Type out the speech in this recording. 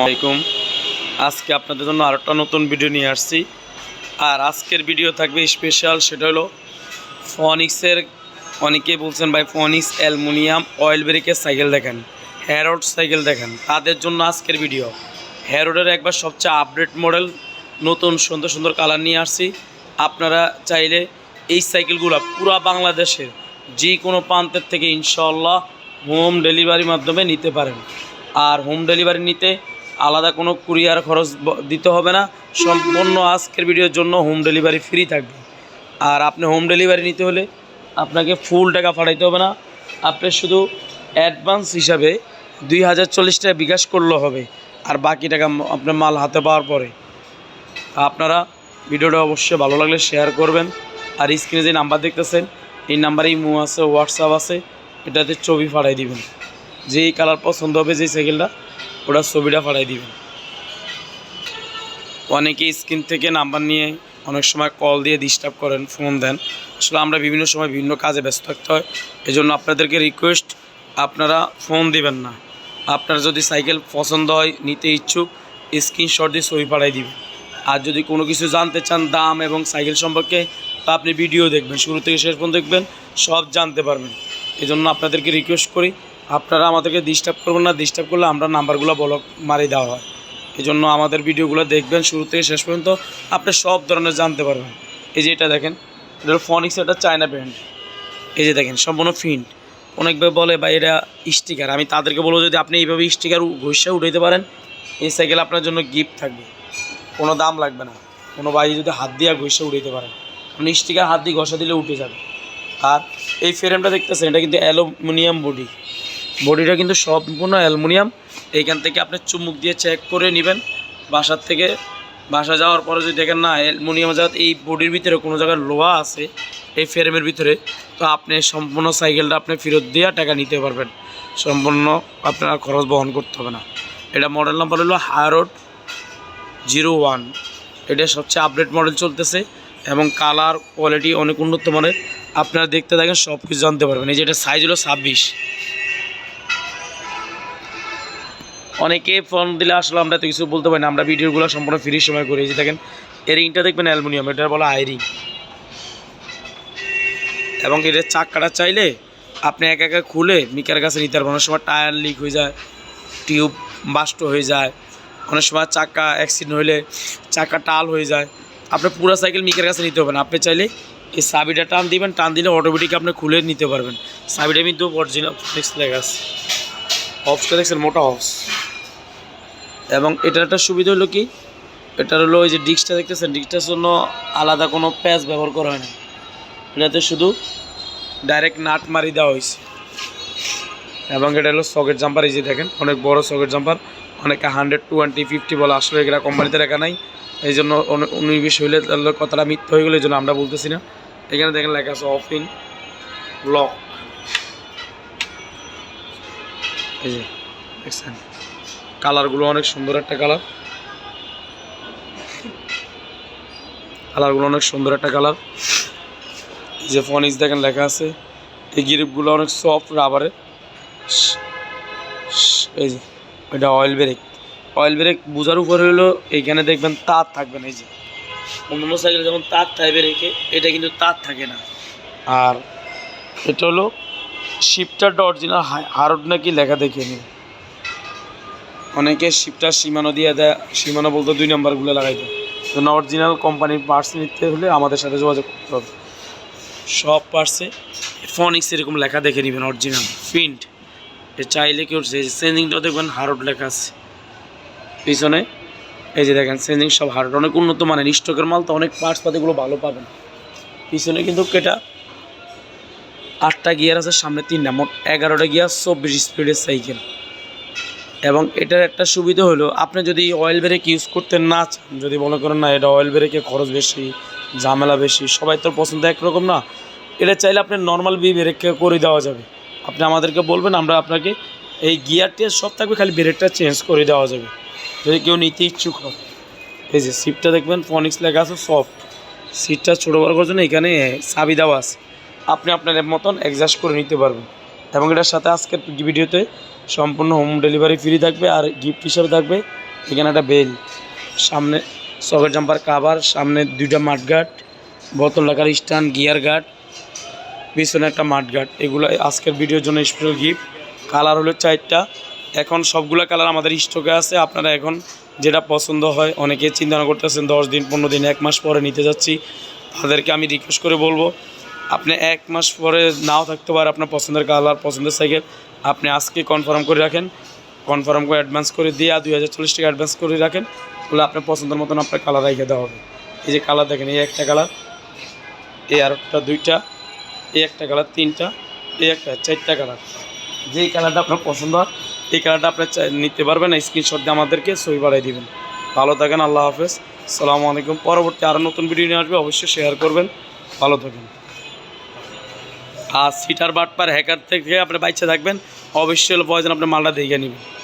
আলাইকুম। আজকে আপনাদের জন্য আরেকটা নতুন ভিডিও নিয়ে আসছি। আর আজকের ভিডিও থাকবে স্পেশাল সেটা হলো ফনিক্সের অনেকে বলছেন ভাই ফনিক্স অ্যালুমিনিয়াম অয়েল ব্রেকের সাইকেল দেখেন হ্যারোড সাইকেল দেখেন। তাদের জন্য আজকের ভিডিও হ্যারোডের একবার সবচেয়ে আপডেট মডেল নতুন সুন্দর সুন্দর কালার নিয়ে আসছি। আপনারা চাইলে এই সাইকেলগুলো পুরা বাংলাদেশের যে কোনো প্রান্তের থেকে ইনশাল্লাহ হোম ডেলিভারির মাধ্যমে নিতে পারেন। আর হোম ডেলিভারি নিতে আলাদা কোনো কুরিয়ার খরচ দিতে হবে না। সম্পূর্ণ আজকের ভিডিওর জন্য হোম ডেলিভারি ফ্রি থাকবে। আর আপনি হোম ডেলিভারি নিতে হলে আপনাকে ফুল টাকা পাঠাইতে হবে না। আপনি শুধু অ্যাডভান্স হিসাবে দুই হাজার চল্লিশ টাকা বিকাশ করলেও হবে। আর বাকি টাকা আপনার মাল হাতে পাওয়ার পরে। আপনারা ভিডিওটা অবশ্যই ভালো লাগলে শেয়ার করবেন। আর স্ক্রিনে যে নাম্বার দেখতেছেন, এই নাম্বারে ইমো আছে হোয়াটসঅ্যাপ আছে, এটাতে ছবি পাঠাই দিবেন। যেই কালার পছন্দ হবে, যেই সাইকেলটা ওটার ছবিটা পাঠাই দিবেন। অনেকে স্ক্রিন থেকে নাম্বার নিয়ে অনেক সময় কল দিয়ে ডিস্টার্ব করেন ফোন দেন। আসলে আমরা বিভিন্ন সময় বিভিন্ন কাজে ব্যস্ত থাকতে হয় এই জন্য আপনাদেরকে রিকোয়েস্ট আপনারা ফোন দিবেন না। আপনার যদি সাইকেল পছন্দ হয়, নিতে ইচ্ছুক স্ক্রিনশট দিয়ে ছবি পাঠাই দিবেন। আর যদি কোনো কিছু জানতে চান, দাম এবং সাইকেল সম্পর্কে, তা আপনি ভিডিও দেখবেন। শুরু থেকে শেষ পর্যন্ত দেখবেন, সব জানতে পারবেন। এই জন্য আপনাদেরকে রিকোয়েস্ট করি আপনারা আমাদেরকে ডিস্টার্ব করবেন না ডিস্টার্ব করলে আমরা নাম্বারগুলো ব্লক মারি দেওয়া হয়। এই জন্য আমাদের ভিডিওগুলো দেখবেন, শুরু থেকে শেষ পর্যন্ত আপনি সব ধরনের জানতে পারবেন। এই যে এটা দেখেন, এটা ফনিক্স এটা চায়না ব্র্যান্ড এই যে দেখেন, সম্পূর্ণ ফিন্ট অনেকবার বলে বা এটা স্টিকার আমি তাদেরকে বলব, যদি আপনি এইভাবে স্টিকার ঘষে উঠাইতে পারেন, এই সাইকেল আপনার জন্য গিফট থাকবে। কোনো দাম লাগবে না। কোনো ভাই যদি হাত দিয়ে ঘষে উঠাইতে পারেন। আপনি স্টিকার হাত দিয়ে ঘষা দিলে উঠে যাবে। আর এই ফ্রেমটা দেখতেছেন, এটা কিন্তু অ্যালুমিনিয়াম বডি বডিটা কিন্তু সম্পূর্ণ অ্যালুমিনিয়াম। এইখান থেকে আপনি চুমুক দিয়ে চেক করে নেবেন। বাসার থেকে বাসা যাওয়ার পরে যদি দেখেন, না, অ্যালুমিনিয়াম যাত এই বডির ভিতরে কোনো জায়গায় লোহা আছে, এই ফ্রেমের ভিতরে, তো আপনি সম্পূর্ণ সাইকেলটা আপনি ফেরত দিয়ে টাকা নিতে পারবেন। সম্পূর্ণ আপনার খরচ বহন করতে হবে না। এটা মডেল নাম্বার হলো হায়ারোড জিরো ওয়ান এটা সবচেয়ে আপডেট মডেল চলতেছে এবং কালার কোয়ালিটি অনেক উন্নত মানের। আপনারা দেখতে থাকেন সব কিছু জানতে পারবেন। এই যে এটা সাইজ হলো ছাব্বিশ। অনেকে ফোন দিলে আসলে আমরা তো কিছু বলতে পারি না, আমরা ভিডিওগুলো সম্পূর্ণ ফ্রি সময় করি যে দেখেন দেখবেন অ্যালুমিনিয়াম, এটা বলা আইরিং এবং এটার চাক্কাটা চাইলে আপনি একা একা খুলে মিকার কাছে নিতে পারবেন। অনেক সময় টায়ার লিক হয়ে যায় টিউব বাস্ট হয়ে যায়, অনেক সময় চাকা অ্যাক্সিডেন্ট হলে চাকা টাল হয়ে যায়। আপনি পুরো সাইকেল মিকের কাছে নিতে হবে না আপনি চাইলে এই চাবিটা টান দিবেন, টান দিলে অটোমেটিক আপনি খুলে নিতে পারবেন। চাবিটা কিন্তু অরিজিনাল আছে। অফসটা দেখছেন, মোটা অফস এবং এটার একটা সুবিধা হলো কি? এটার হলো ওই যে ডিস্কটা দেখতেছেন, ডিস্কটার জন্য আলাদা কোনো প্যাচ ব্যবহার করা হয় না। এটাতে শুধু ডাইরেক্ট নাট মারি দেওয়া হয়েছে। এবং এটা হলো সকেট জাম্পার, এই যে দেখেন, অনেক বড় সকেট জাম্পার, অনেকে হান্ড্রেড, টোয়েন্টি, ফিফটি বলে আসলে এগুলা কোম্পানিতে রাখা নাই। এই জন্য উনিশ হইলে তাহলে কথাটা মিথ্যা হয়ে গেলে, এই জন্য আমরা বলতেছি না। এখানে দেখেন লেখা আছে অফ ইন লক। এই যে, দেখছেন? কালারগুলো অনেক সুন্দর একটা কালার। কালারগুলো অনেক সুন্দর একটা কালার। যে ফনিক্স দেখেন লেখা আছে, এই গ্রিপগুলো অনেক সফট রাবারের এই যে, এটা অয়েল ব্রেক অয়েল ব্রেক বোঝার উপরে হলো এইখানে দেখবেন তার থাকবে না, এই যে। অন্য সাইকেলে যেমন তার থাকবে রেখে, এটা কিন্তু তার থাকে না। আর এটা হলো শিপটারটা অরিজিনাল হারড নাকি লেখা দেখিয়ে নিন অনেকে শিপটার সীমানো দিয়ে দেয়, সীমানো বলতে দুই নম্বরগুলো লাগাই দেয় অরিজিনাল কোম্পানির পার্টস নিতে হলে আমাদের সাথে যোগাযোগ করতে হবে। সব পার্টসে ফনিক্স এরকম লেখা দেখে নেবেন অরিজিনাল প্রিন্ট চাইলে কেউ সেন্সিংটাও দেখবেন হার্ড লেখা আছে। পিছনে, এই যে দেখেন সেন্সিং সব হার্ড অনেক উন্নত মানের স্টকের মাল তো অনেক পার্টস পাতিগুলো ভালো পাবেন। পিছনে কিন্তু এটা আটটা গিয়ার আছে, সামনে তিনটা, মোট এগারোটা গিয়ার চব্বিশ স্পিডের সাইকেল এবং এটার একটা সুবিধা হলো, আপনি যদি অয়েল ব্রেক ইউজ করতে না চান, যদি মনে করেন না এটা অয়েল ব্রেকে খরচ বেশি, ঝামেলা বেশি, সবাই তো পছন্দ একরকম না, এটা চাইলে আপনি নর্মাল বি ব্রেককে করে দেওয়া যাবে। আপনি আমাদেরকে বলবেন, আমরা আপনাকে এই গিয়ারটি সব থাকবে, খালি ব্রেকটা চেঞ্জ করে দেওয়া যাবে। যদি কেউ নিতে ইচ্ছুক হয়। এই যে সিটটা দেখবেন ফনিক্স লেখা আছে সফট সিটটা ছোটো বড় করার জন্য এখানে চাবি দেওয়া আছে। আপনি আপনার মতন অ্যাডজাস্ট করে নিতে পারবেন। এবং এটার সাথে আজকের ভিডিওতে সম্পূর্ণ হোম ডেলিভারি ফ্রি থাকবে আর গিফট হিসাবে থাকবে এখানে একটা বেল। সামনে সকেট জাম্পার কাভার সামনে দুইটা মাঠগার্ড বোতল রাখার স্ট্যান্ড গিয়ার গার্ড পিছনে একটা মাঠগার্ড এগুলো আজকের ভিডিওর জন্য স্পেশাল গিফট কালার হলো চারটা। এখন সবগুলো কালার আমাদের স্টকে আছে। আপনারা এখন যেটা পছন্দ হয়, অনেকে চিন্তা করতেছেন দশ দিন, পনেরো দিন, এক মাস পরে নিতে যাচ্ছি। তাদেরকে আমি রিকোয়েস্ট করে বলব আপনি এক মাস পরে নাও থাকতে পারে আপনার পছন্দের কালার, পছন্দের সাইকেল। আপনি আজকে কনফার্ম করে রাখেন। কনফার্ম করে অ্যাডভান্স করে দিয়ে দুই হাজার চল্লিশ টাকা অ্যাডভান্স করে রাখেন। তাহলে আপনার পছন্দের মতন আপনার কালার রেখে দেওয়া হবে। এই যে কালার দেখেন, এই একটা কালার এই আরেকটা দুইটা, এই একটা কালার তিনটা, এই একটা চারটা কালার যেই কালারটা আপনার পছন্দ হয়, এই কালারটা আপনি নিতে পারবেন স্ক্রিনশট দিয়ে আমাদেরকে সই বাড়াই দিবেন। ভালো থাকেন, আল্লাহ হাফেজ। সালামু আলাইকুম। পরবর্তী আরও নতুন ভিডিও নিয়ে আসবে, অবশ্যই শেয়ার করবেন। ভালো থাকেন। আর সিটার বাটপার হ্যাকার থেকে আপনি বাইচে থাকবেন। অবশ্যই প্রয়োজন আপনি মালটা দেখে নেবেন।